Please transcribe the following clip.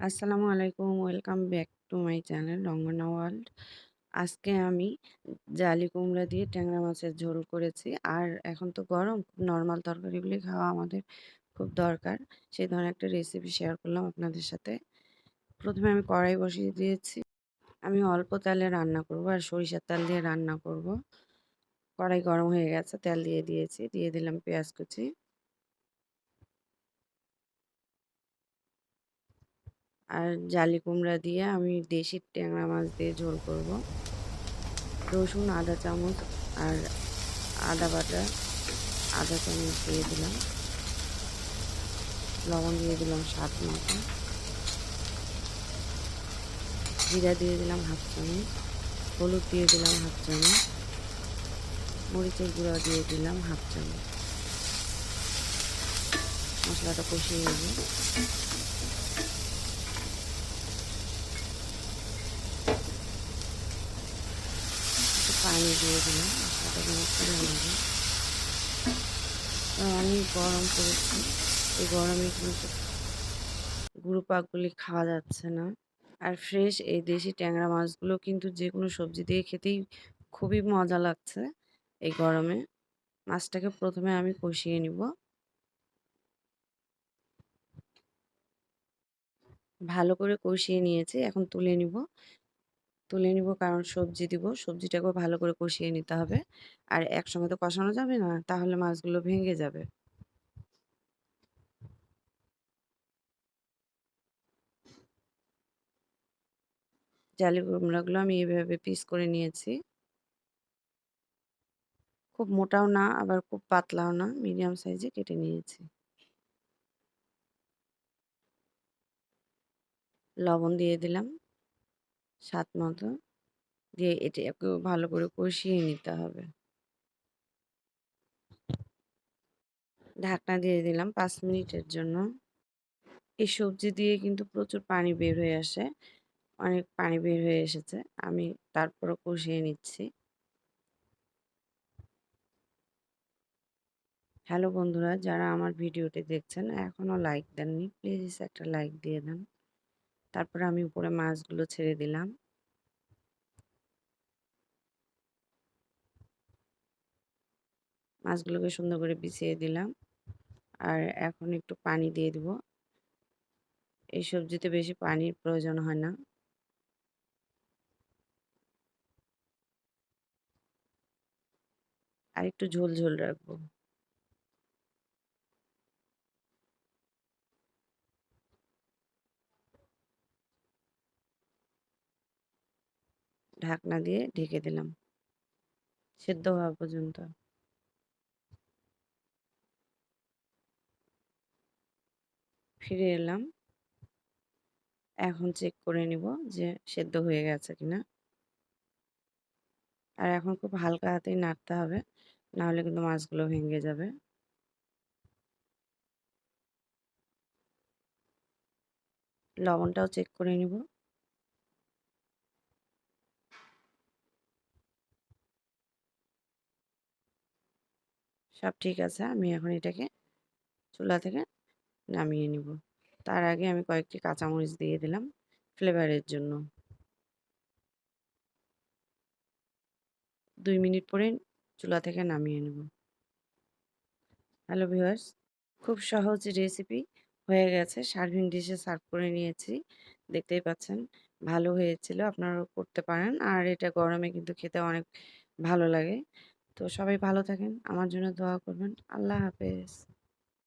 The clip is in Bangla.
আসসালামু আলাইকুম। Welcome back to my channel Rangana world. আজকে আমি জালি কুমড়া দিয়ে ট্যাংরা মাছের ঝোল করেছি। আর এখন তো গরম, নর্মাল তরকারিগুলি খাওয়া আমাদের খুব দরকার। সেই ধরনের একটা রেসিপি শেয়ার করলাম আপনাদের সাথে। প্রথমে আমি কড়াই বসিয়ে দিয়েছি। আমি অল্প তেলে রান্না করব আর সরিষার তেল দিয়ে রান্না করব। কড়াই গরম হয়ে গেছে, তেল দিয়ে দিয়েছি। দিয়ে দিলাম পেঁয়াজ কুচি। আর জালি কুমড়া দিয়ে আমি দেশি ট্যাংরা মাছ দিয়ে ঝোল করব। রসুন আধা চামচ আর আদা বাটা আধা চামচ দিয়ে দিলাম। লবণ দিয়ে দিলাম স্বাদ মতো। জিরা দিয়ে দিলাম হাফ চামচ। হলুদ দিয়ে দিলাম হাফ চামচ। মরিচের গুঁড়া দিয়ে দিলাম হাফ চামচ। মশলাটা কষিয়ে নেব। পানি দিয়ে দিলাম মশলাটা যেন করে নেবে অনেক গরম করেছি। এই গরমে কিন্তু গুঁড়ো পাকগুলি খাওয়া যাচ্ছে না। আর ফ্রেশ এই দেশি ট্যাংরা মাছগুলো কিন্তু যে কোনো সবজি দিয়ে খেতেই খুবই মজা লাগছে এই গরমে। মাছটাকে প্রথমে আমি কষিয়ে নিব। ভালো করে কষিয়ে নিয়েছি, এখন তুলে নিব। তুলে নিব। কারণ সবজি দিব, সবজিটাকেও ভালো করে কষিয়ে নিতে হবে। আর একসঙ্গে তো কষানো যাবে না, তাহলে মাছগুলো ভেঙে যাবে। জালি কুমড়াগুলো আমি এভাবে পিস করে নিয়েছি। খুব মোটাও না, আবার খুব পাতলাও না, মিডিয়াম সাইজে কেটে নিয়েছি। লবণ দিয়ে দিলাম। স্বাদ মতো দিয়ে এটাকে ভালো করে কষিয়ে নিতে হবে। ঢাকনা দিয়ে দিলাম পাঁচ মিনিটের জন্য। এই সবজি দিয়ে কিন্তু প্রচুর পানি বের হয়ে আসে, অনেক পানি বের হয়ে এসেছে। আমি তারপরও কষিয়ে নিচ্ছি। হ্যালো বন্ধুরা, যারা আমার ভিডিওটি দেখছেন, এখনও লাইক দেননি, প্লিজ একটা লাইক দিয়ে দেন। তারপরে আমি উপরে মাছগুলো ছেড়ে দিলাম। মাছগুলোকে সুন্দর করে বিছিয়ে দিলাম। আর এখন একটু পানি দিয়ে দিব। এই সবজিতে বেশি পানির প্রয়োজন হয় না। আর একটু ঝোল ঝোল রাখব। ঢাকনা দিয়ে ঢেকে দিলাম। সেদ্ধ হওয়া পর্যন্ত। ফিরে এলাম। এখন চেক করে নিব যে সেদ্ধ হয়ে গেছে কিনা। আর এখন খুব হালকা হাতেই নাড়তে হবে, নাহলে কিন্তু মাছগুলো ভেঙে যাবে। লবণটাও চেক করে নিব। সব ঠিক আছে, আমি এখন এটাকে চুলা থেকে নামিয়ে নিব। তার আগে আমি কয়েকটি কাঁচামরিচ দিয়ে দিলাম ফ্লেভারের জন্য। দুই মিনিট পরে চুলা থেকে নামিয়ে নেব। হ্যালো ভিউয়ার্স, খুব সহজ রেসিপি হয়ে গেছে। সার্ভিং ডিশে সার্ভ করে নিয়েছি। দেখতেই পাচ্ছেন, ভালো হয়েছিল। আপনারাও করতে পারেন। আর এটা গরমে কিন্তু খেতে অনেক ভালো লাগে। তো সবাই ভালো থাকেন। আমার জন্য দোয়া করবেন। আল্লাহ হাফেজ।